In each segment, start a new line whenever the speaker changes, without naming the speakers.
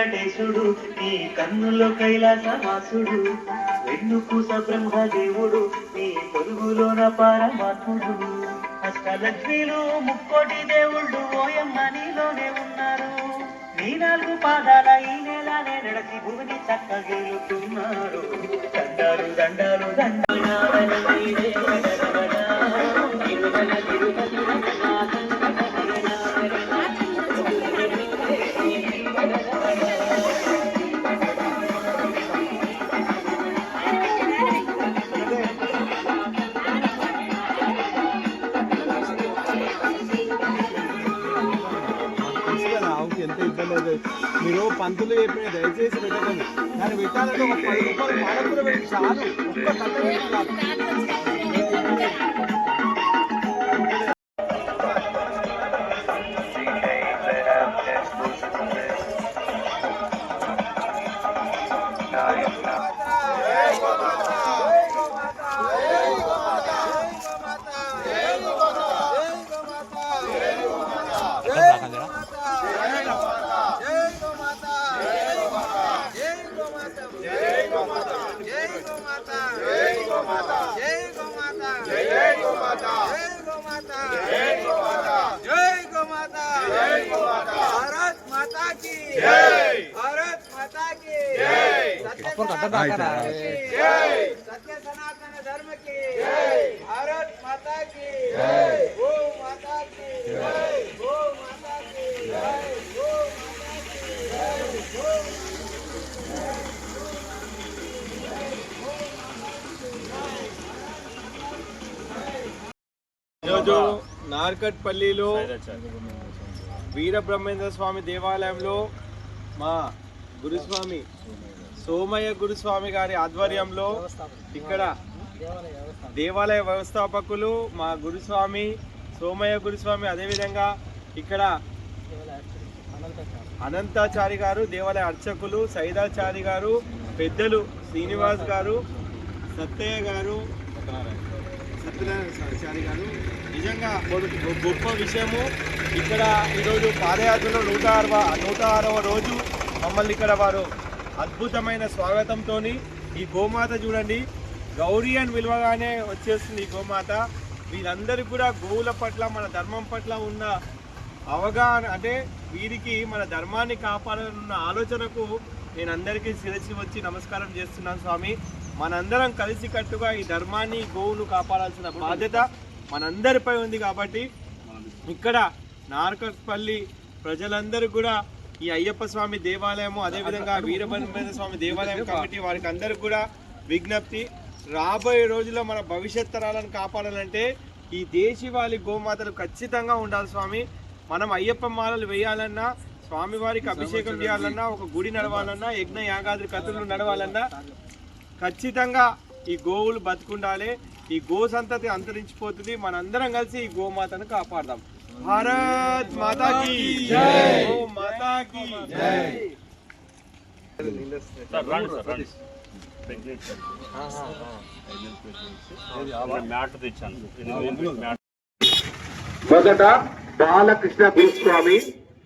వెంకటేశుడు నీ కన్నులో కైలాసవాసుడు. వెన్నుపూస బ్రహ్మదేవుడు నీ పొరుగులోన పరమాత్ముడు. అష్టలక్ష్మిలు ముక్కోటి దేవుళ్ళు ఓయమ్మ నీలోనే ఉన్నారు. నీ నాలుగు పాదాల ఈ నేలనే నడచి భూమిని చక్కగేలుతున్నారు దండాలు. దండాలు దండాలు.
మీరు పంతులు చెప్పిన దయచేసి పెట్టకండి. దాన్ని పెట్టాలంటే ఒక పది రూపాయలు మాడకూర పెట్టి చాలు. ఒక్క
గోమాత. జై గోమాత. జై గోమాత. జై గోమాత. జై గోమాత. జై గోమాత. జై గోమాత. భారత్ మాతా కి జై. భారత్ మాతా కి జై. సత్య సనాతన ధర్మ కి జై. భారత్ మాతా కి జై. గో
ఈరోజు నార్కట్పల్లిలో వీరబ్రహ్మేంద్ర స్వామి దేవాలయంలో మా గురుస్వామి సోమయ్య గురుస్వామి గారి ఆధ్వర్యంలో ఇక్కడ దేవాలయ వ్యవస్థాపకులు మా గురుస్వామి సోమయ్య గురుస్వామి అదేవిధంగా ఇక్కడ అనంతాచారి గారు దేవాలయ అర్చకులు సైదాచారి గారు పెద్దలు శ్రీనివాస్ గారు సత్తయ్య గారు సత్యనారాయణ గారు నిజంగా గొప్ప- గొప్ప విషయము. ఇక్కడ ఈరోజు పాదయాత్రలో నూట అరవ నూట ఆరవ రోజు మమ్మల్ని ఇక్కడ వారు అద్భుతమైన స్వాగతంతో ఈ గోమాత చూడండి. గౌరీ అని విలువగానే వచ్చేస్తుంది ఈ గోమాత. వీళ్ళందరికీ కూడా గోవుల పట్ల మన ధర్మం పట్ల ఉన్న అవగాహన అంటే వీరికి మన ధర్మాన్ని కాపాడాలన్న ఆలోచనకు నేను అందరికీ శిరసి వచ్చి నమస్కారం చేస్తున్నాను స్వామి. మనందరం కలిసి కట్టుగా ఈ ధర్మాన్ని గోవును కాపాడాల్సిన బాధ్యత మనందరిపై ఉంది కాబట్టి ఇక్కడ నార్కపల్లి ప్రజలందరూ కూడా ఈ అయ్యప్ప స్వామి దేవాలయము అదేవిధంగా వీరభద్ర స్వామి దేవాలయం కమిటీ వారికి అందరికి కూడా విజ్ఞప్తి. రాబోయే రోజుల్లో మన భవిష్యత్ తరాలను కాపాడాలంటే ఈ దేశీవాలి గోమాతలు ఖచ్చితంగా ఉండాలి స్వామి. మనం అయ్యప్ప మాలలు వేయాలన్నా స్వామివారికి అభిషేకం చేయాలన్నా ఒక గుడి నడవాలన్నా యజ్ఞ యాగాద్రి కథలు నడవాలన్నా ఖచ్చితంగా ఈ గోవులు బతుకుండాలి. ఈ గో సంతతి అంతరించిపోతుంది. మనందరం కలిసి ఈ గోమాతను కాపాడదాం. భారత్ మాతాకి గో మాతాకి
మొదట బాలకృష్ణ గురుస్వామి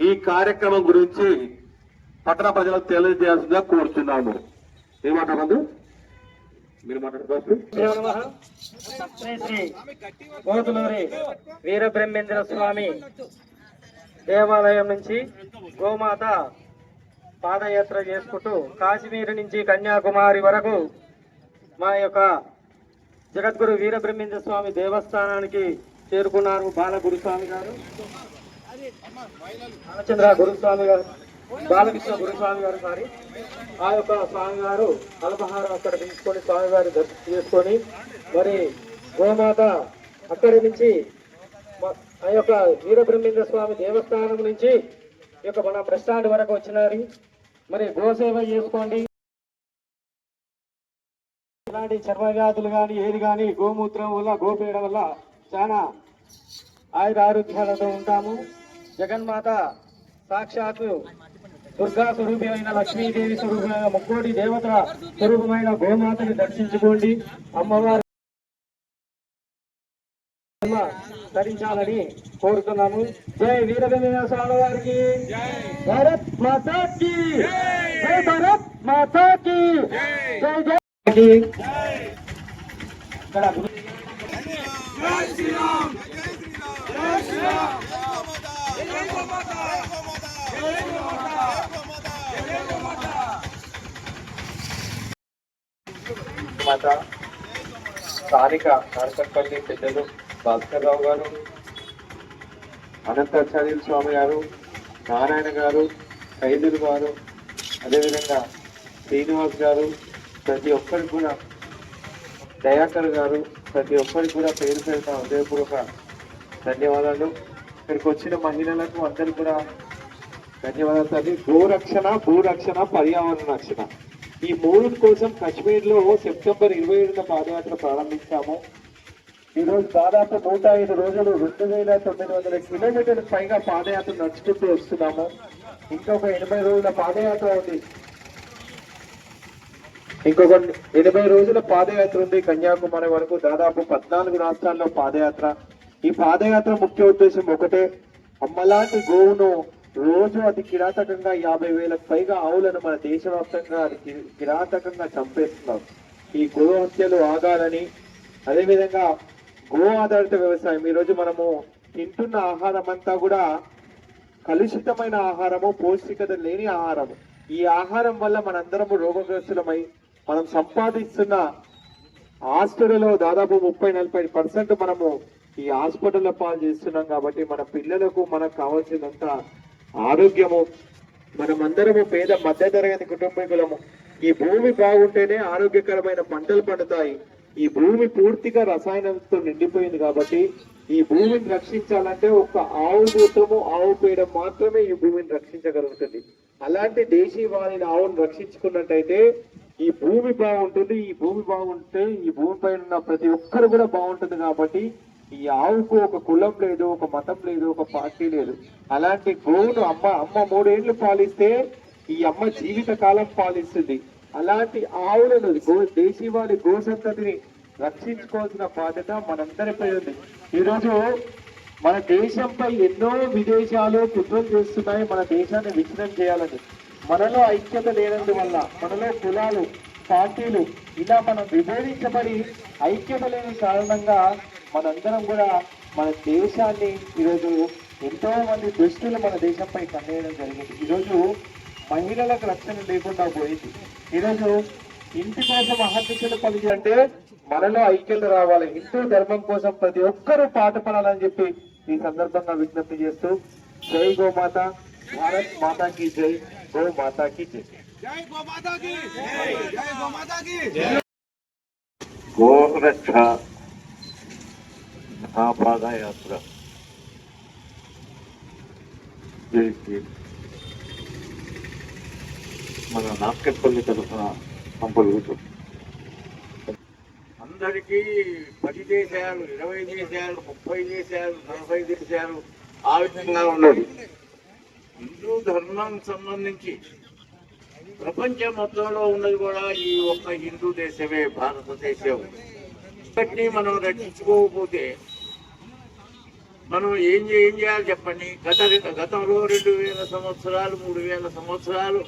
ఈ కార్యక్రమం గురించి పట్టణ ప్రజలకు తెలియజేయాల్సిందిగా కోరుతున్నాము ఏమంటారు మీరు
శ్రీ శ్రీ కోతులూరి వీరబ్రహ్మేంద్ర స్వామి దేవాలయం నుంచి గోమాత పాదయాత్ర చేసుకుంటూ కాశ్మీర్ నుంచి కన్యాకుమారి వరకు మా యొక్క జగద్గురు వీరబ్రహ్మేంద్ర స్వామి దేవస్థానానికి చేరుకున్నారు బాల గురుస్వామి గారు. రామచంద్ర గురుస్వామి గారు. బాలకృష్ణ గురుస్వామి గారు సారి ఆ యొక్క స్వామి గారు అల్పహారం అక్కడ తీసుకొని స్వామి గారు దర్శనం చేసుకొని మరి గోమాత అక్కడి నుంచి ఆ యొక్క వీరబ్రహ్మేంద్ర స్వామి దేవస్థానం నుంచి ఈ యొక్క మన బస్ స్టాండ్ వరకు వచ్చినారు. మరి గోసేవ చేసుకోండి. ఇలాంటి చర్మ వ్యాధులు కానీ ఏది కానీ గోమూత్రం వల్ల గోపేయడం వల్ల చాలా ఆయుర ఆరోగ్యాలతో ఉంటాము. జగన్మాత సాక్షాత్తు దుర్గా స్వరూపమైన లక్ష్మీదేవి స్వరూపమైన ముక్కోటి దేవతల స్వరూపమైన గోమాతని దర్శించుకోండి. అమ్మవారి
ధరించాలని కోరుతున్నాము. జై వీరభద్ర స్వామి వారికి భారత్ మాతాకి. జై. భారత్ మాతాకి. జై. జై ఇక్కడ గురు- తర్వాత స్థానిక నారకట్పల్లి పెద్దలు భాస్కర్రావు గారు అనంతాచార్య స్వామి గారు నారాయణ గారు ఖైదులు గారు అదేవిధంగా శ్రీనివాస్ గారు ప్రతి ఒక్కరికి కూడా దయాకర్ గారు ప్రతి ఒక్కరికి కూడా పేరు పేరున హృదయపూర్వక ధన్యవాదాలు. ఇక్కడికి వచ్చిన మహిళలకు అందరూ కూడా ధన్యవాదాలు. తల్లి గోరక్షణ భూరక్షణ పర్యావరణ రక్షణ. ఈ మూడు కోసం కశ్మీర్లో సెప్టెంబర్ ఇరవై ఏడున పాదయాత్ర ప్రారంభించాము. ఈరోజు దాదాపు నూట ఐదు రోజులు రెండు వేల తొమ్మిది వందల కిలోమీటర్ల పైగా పాదయాత్ర నడుచుకుంటూ వస్తున్నాము. ఇంకొక ఎనభై రోజుల పాదయాత్ర ఉంది. ఇంకొక ఎనభై రోజుల పాదయాత్ర ఉంది కన్యాకుమారి వరకు. దాదాపు పద్నాలుగు రాష్ట్రాల్లో పాదయాత్ర. ఈ పాదయాత్ర ముఖ్య ఉద్దేశం ఒకటే. అమ్మలాంటి గోవును రోజు అది కిరాతకంగా యాభై వేలకు పైగా ఆవులను మన దేశవ్యాప్తంగా అది కిరాతకంగా చంపేస్తున్నారు ఈ గో హత్యలు ఆగాలని అదేవిధంగా గో ఆధారిత వ్యవసాయం. ఈ రోజు మనము తింటున్న ఆహారం అంతా కూడా కలుషితమైన ఆహారము పౌష్టికత లేని ఆహారము. ఈ ఆహారం వల్ల మనందరము రోగగ్రస్తులమై మనం సంపాదిస్తున్న హాస్పిటల్లో దాదాపు ముప్పై నలభై పర్సెంట్ మనము ఈ హాస్పిటల్లో పాలు చేస్తున్నాం కాబట్టి మన పిల్లలకు మనకు కావాల్సినంత ఆరోగ్యము మనమందరము పేద మధ్యతరగతి కుటుంబీకులము. ఈ భూమి బాగుంటేనే ఆరోగ్యకరమైన పంటలు పండుతాయి. ఈ భూమి పూర్తిగా రసాయనంతో నిండిపోయింది కాబట్టి ఈ భూమిని రక్షించాలంటే ఒక ఆవు మూత్రము ఆవు పేడ మాత్రమే ఈ భూమిని రక్షించగలుగుతుంది. అలాంటి దేశీ వారిని ఆవును రక్షించుకున్నట్టయితే ఈ భూమి బాగుంటుంది ఈ భూమి బాగుంటే ఈ భూమిపై ఉన్న ప్రతి ఒక్కరు కూడా బాగుంటుంది కాబట్టి ఈ ఆవుకు ఒక కులం లేదు ఒక మతం లేదు ఒక పార్టీ లేదు. అలాంటి గోవును అమ్మ అమ్మ మూడేళ్ళు పాలిస్తే ఈ అమ్మ జీవిత కాలం పాలిస్తుంది. అలాంటి ఆవులను గో దేశీవాళి గో సంతతిని రక్షించుకోవాల్సిన బాధ్యత మనందరిపై ఉంది. ఈరోజు మన దేశంపై ఎన్నో విదేశాలు కుట్రలు చేస్తున్నాయి మన దేశాన్ని విచ్ఛిన్నం చేయాలని. మనలో ఐక్యత లేనందువల్ల మనలో కులాలు పార్టీలు ఇలా మనం విభేదించబడి ఐక్యత లేని కారణంగా మనందరం కూడా మన దేశాన్ని ఈరోజు ఎంతో మంది దుష్టులు మన దేశంపై కన్నేయడం జరిగింది. ఈరోజు మహిళలకు రక్షణ లేకుండా పోయింది. ఈరోజు ఇంటి కోసం అహర్నిశలు పనిచేయాలంటే మనలో ఐక్యత రావాలి. హిందూ ధర్మం కోసం ప్రతి ఒక్కరూ పాటుపడాలని చెప్పి ఈ సందర్భంగా విజ్ఞప్తి చేస్తూ జై గోమాత భారత్ మాతాకి జై గో మాతాకి జై.
జై గోమాతాకి! జై గోమాతాకి!
గోరక్ష మహాపాదయాత్ర. చేసి మన నాస్కెట్పల్లి తరఫున పంపలుగుతూ.
అందరికీ పది దేశాలు ఇరవై దేశాలు ముప్పై దేశాలు నలభై దేశాలు ఆ విధంగా ఉన్నది. హిందూ ధర్మానికి సంబంధించి ప్రపంచం మొత్తంలో ఉన్నది కూడా ఈ ఒక్క హిందూ దేశమే భారతదేశం. ఇప్పటికీ మనం రక్షించుకోకపోతే మనం ఏం ఏం చేయాలి చెప్పండి? గత గతంలో రెండు వేల సంవత్సరాలు మూడు వేల సంవత్సరాలు.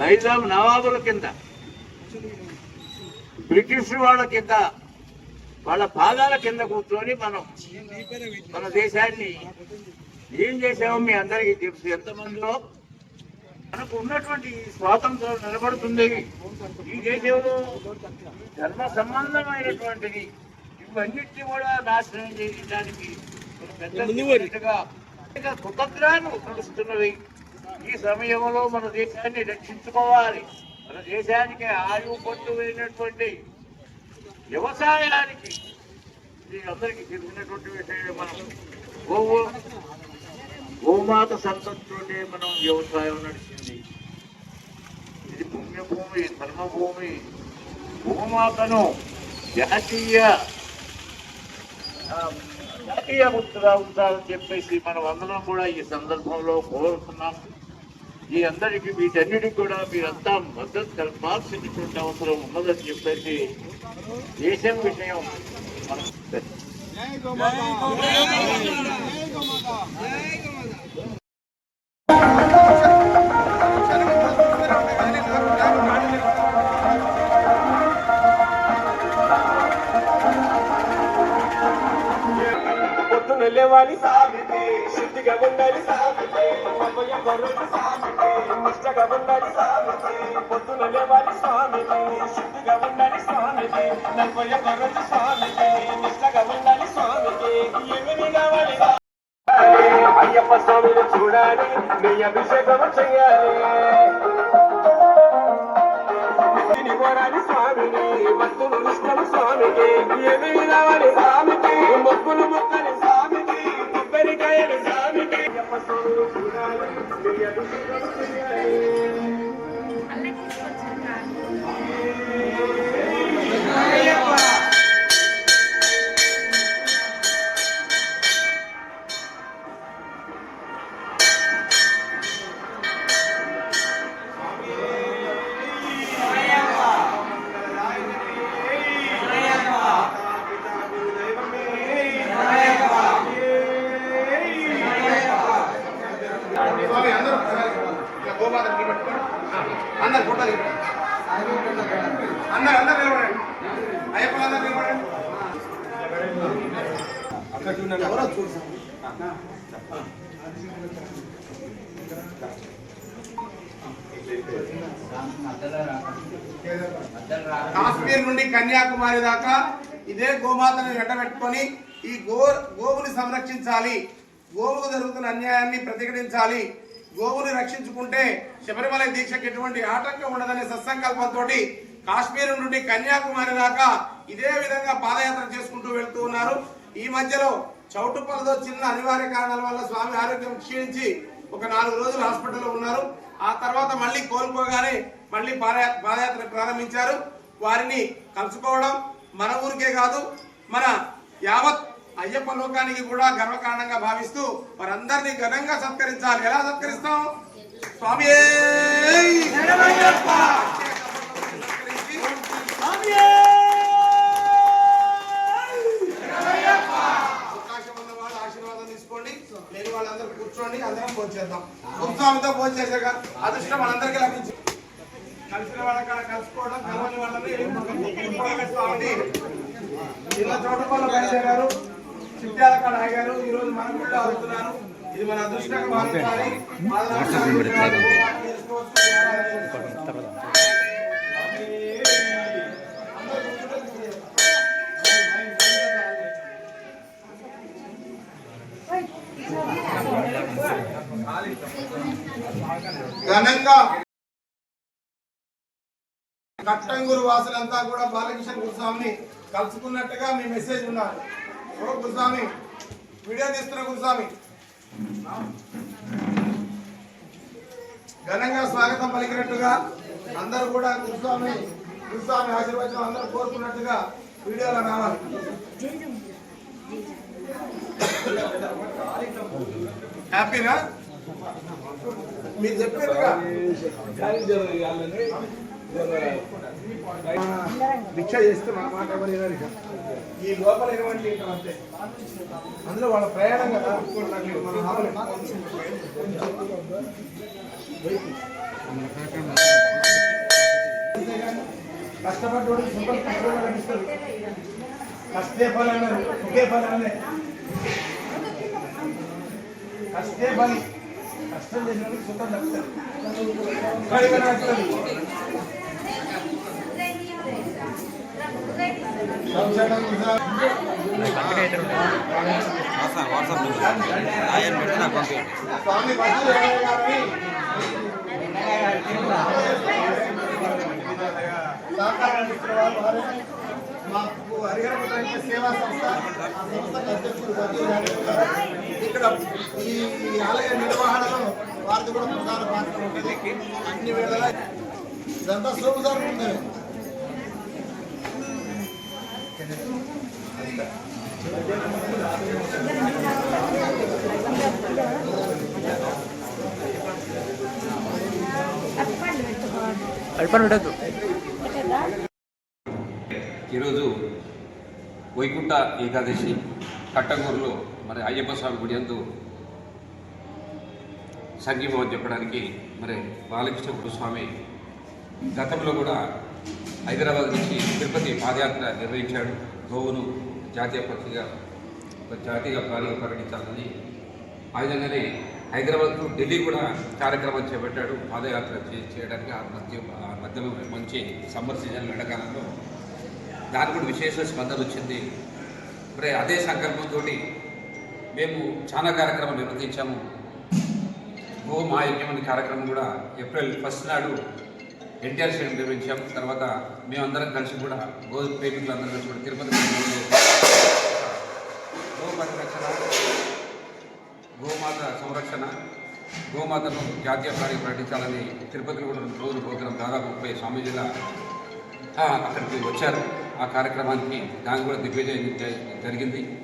నైజాం నవాబుల కింద బ్రిటిష్ వాళ్ళ కింద వాళ్ళ పాదాల కింద కూర్చొని మనం మన దేశాన్ని ఏం చేసామో మీ అందరికీ తెలుసు. ఎంతమందిలో మనకు ఉన్నటువంటి స్వాతంత్రం నిలబడుతుంది ఈ దేశంలో ధర్మ సంబంధమైనటువంటిది. ఇవన్నిటిని కూడా నాశనం చేయడానికి పెద్దగా కుతంత్రాలు నడుస్తున్నవి. ఈ సమయంలో మన దేశాన్ని రక్షించుకోవాలి. మన దేశానికి ఆయువు పట్టు అయినటువంటి వ్యవసాయానికి. అందరికీ తెలిసినటువంటి విషయం మనం. గోవు గోమాత సంతంతోనే మనం వ్యవసాయం నడిచింది. ఇది పుణ్యభూమి ధర్మభూమి గోమాతను జాతీయ జాతీయ గుర్తుగా ఉండాలని చెప్పేసి మనం అందరం కూడా ఈ సందర్భంలో కోరుతున్నాం. ఈ అందరికీ వీటన్నిటికి కూడా మీరంతా మద్దతు కలపాల్సినటువంటి అవసరం ఉన్నదని చెప్పేసి దేశం విషయం మనం
వెళ్ళేవాడి సాగితే శుద్ధిగా ఉండాలి సాగితే అమ్మయ్య గొర్రెలు సాగితే నిష్టగా ఉండాలి సాగితే పొద్దున లేవాలి స్వామికి శుద్ధిగా ఉండాలి స్వామికి నలభయ్య గొర్రెలు స్వామికి నిష్టగా ఉండాలి స్వామికి ఏమి కావాలి అయ్యప్ప స్వామిని చూడాలి. నీ అభిషేకం చేయాలి. కోరాలి స్వామిని భక్తులు ఇష్టం స్వామికి ఏమి కావాలి
కాశ్మీర్ నుండి కన్యాకుమారి దాకా ఇదే గోమాతను వెంటబెట్టుకొని ఈ గో గోవుని సంరక్షించాలి. గోవుకు జరుగుతున్న అన్యాయాన్ని ప్రతిఘటించాలి. గోవుని రక్షించుకుంటే శబరిమల దీక్షకు ఎటువంటి ఆటంకం ఉండదనే సత్సంకల్పంతో కాశ్మీర్ నుండి కన్యాకుమారి దాకా ఇదే విధంగా పాదయాత్ర చేసుకుంటూ వెళ్తూ ఉన్నారు. ఈ మధ్యలో చౌటుప్పలతో చిన్న అనివార్య కారణాల వల్ల స్వామి ఆరోగ్యం క్షీణించి ఒక నాలుగు రోజులు హాస్పిటల్లో ఉన్నారు. ఆ తర్వాత మళ్ళీ కోలుకోగానే మళ్ళీ పాదయాత్ర ప్రారంభించారు. వారిని కలుసుకోవడం మన ఊరికే కాదు మన యావత్ అయ్యప్ప లోకానికి కూడా గర్వకారణంగా భావిస్తూ వారందరినీ ఘనంగా సత్కరించాలి. ఎలా సత్కరిస్తాం? స్వామి కాడ ఆగారు ఈ రోజు మన కూడా అవుతున్నారు ఇది మన అదృష్టంగా భావించాలి ఘనంగా కట్టంగూరు వాసులంతా కూడా బాలకృష్ణ గురుస్వామిని కలుసుకున్నట్టుగా మీ మెసేజ్ ఉన్నారు. గురుస్వామి వీడియో తీస్తున్న గురుస్వామి. ఘనంగా స్వాగతం పలికినట్టుగా అందరూ కూడా గురుస్వామి గురుస్వామి ఆశీర్వచనం అందరూ కోరుకున్నట్టుగా వీడియోలో రావాలి. హ్యాపీనా? మీరు చెప్పారు భిక్ష చేస్తే మన మాట ఎవరు ఈ లోపల ఎటువంటి అంతే? అందులో వాళ్ళ ప్రయాణం కదా? మనం కష్టపడ్డోడు సుఖం కష్టపడి లభిస్తుంది కష్టే ఫలం అన్నారు సుఖే ఫలం అనే కష్టే బలి కష్టం చేసినప్పుడు సుఖం దక్కుతుంది మాకు హరిహర సేవా సంస్థ ఆ సంస్థకు ఇక్కడ ఈ ఆలయ నిర్వహణలో వారిది కూడా ప్రధాన పాత్ర ఉంటుంది. అన్ని వేళలా ఇదంతా సోము సార్ ఉంటుంది
ఈరోజు వైకుంఠ ఏకాదశి కట్టగూరులో మరి అయ్యప్ప స్వామి గుడి అందు సంఘీభావం చెప్పడానికి మరి బాలకృష్ణ గురుస్వామి గతంలో కూడా హైదరాబాద్ నుంచి తిరుపతి పాదయాత్ర నిర్వహించాడు. గోవును జాతీయ పక్షిగా జాతీయ ప్రాణిగా ప్రకటించాలని ఆ విధంగానే హైదరాబాద్కు ఢిల్లీ కూడా కార్యక్రమం చేపట్టాడు. పాదయాత్ర చే- చేయడానికి ఆ మధ్య మధ్యలో మంచి సమ్మర్ సీజన్ ఎండాకాలంలో దానికి కూడా విశేష స్పందన వచ్చింది. మరి అదే సంకల్పంతో మేము చాలా కార్యక్రమం నిర్వహించాము. గో మహాయజ్ఞం కార్యక్రమం కూడా ఏప్రిల్ ఫస్ట్ నాడు ఎన్టీఆర్ స్టేడియం నిర్మించాం. తర్వాత మేమందరం కలిసి కూడా గోధుమ ప్రేమికులు అందరం కలిసి కూడా తిరుపతి గోమాత గో పరిరక్షణ గోమాత సంరక్షణ గోమాతను జాతీయ ప్రాణి ప్రకటించాలని తిరుపతిలో కూడా రెండు రోజులు ప్రోగ్రాం దాదాపు ముప్పై స్వామీజీల అక్కడికి వచ్చారు. ఆ కార్యక్రమానికి దాన్ని కూడా దిగ్విజయం జ- జరిగింది.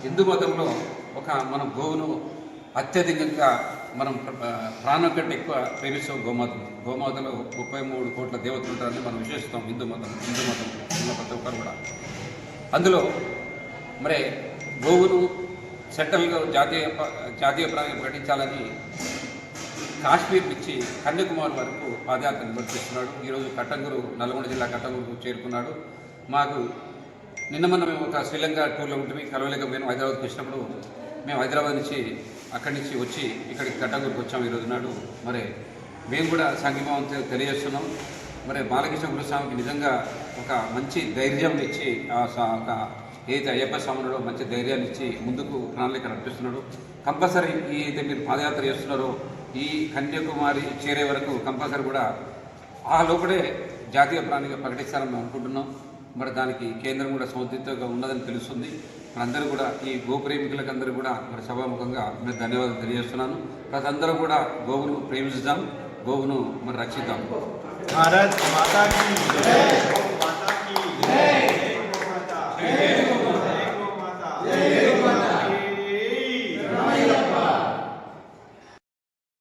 హిందూ మతంలో ఒక మనం గోవును అత్యధికంగా మనం ప్రాణం కంటే ఎక్కువ ప్రేమిస్తాం గోమాతను. గోమాతలో ముప్పై మూడు కోట్ల దేవతలు ఉంటారని మనం విశ్వసిస్తాం హిందూ మతం హిందూ మతం ఉన్న ప్రతి ఒక్కరు కూడా. అందులో మరి గోవును సెంట్రల్గా జాతీయ జాతీయ ప్రాణి ప్రకటించాలని కాశ్మీర్ నుంచి కన్యాకుమారి వరకు పాదయాత్ర నిర్వర్తిస్తున్నాడు ఈరోజు కట్టంగూరు నల్గొండ జిల్లా కట్టంగూరు చేరుకున్నాడు. మాకు నిన్న మొన్న మేము ఒక శ్రీలంక టూర్లో ఉంటుంది కలవలేకపోయినాం. హైదరాబాద్కి వచ్చినప్పుడు మేము హైదరాబాద్ నుంచి అక్కడి నుంచి వచ్చి ఇక్కడికి కట్టంగూరుకి వచ్చాము ఈరోజు నాడు. మరి మేము కూడా సంఘీభావం తెలియజేస్తున్నాం. మరి బాలకృష్ణ గురుస్వామికి నిజంగా ఒక మంచి ధైర్యం ఇచ్చి ఆ స- ఒక ఏదైతే అయ్యప్ప స్వామిలో మంచి ధైర్యాన్ని ఇచ్చి ముందుకు ప్రణాళిక నడిపిస్తున్నాడు. కంపల్సరీ ఈ అయితే మీరు పాదయాత్ర చేస్తున్నారో ఈ కన్యాకుమారి చేరే వరకు కంపల్సరీ కూడా ఆ లోపలే జాతీయ ప్రాణిగా ప్రకటిస్తారని మేము అనుకుంటున్నాం. మరి దానికి కేంద్రం కూడా సమర్థితంగా ఉన్నదని తెలుస్తుంది. మరి అందరూ కూడా ఈ గోప్రేమికులకు అందరూ కూడా మరి సభాముఖంగా మీరు ధన్యవాదాలు తెలియజేస్తున్నాను. ప్రతి అందరూ కూడా గోవును ప్రేమిస్తాం గోవును మరి రక్షిద్దాం
భారత్ మాతా కీ జై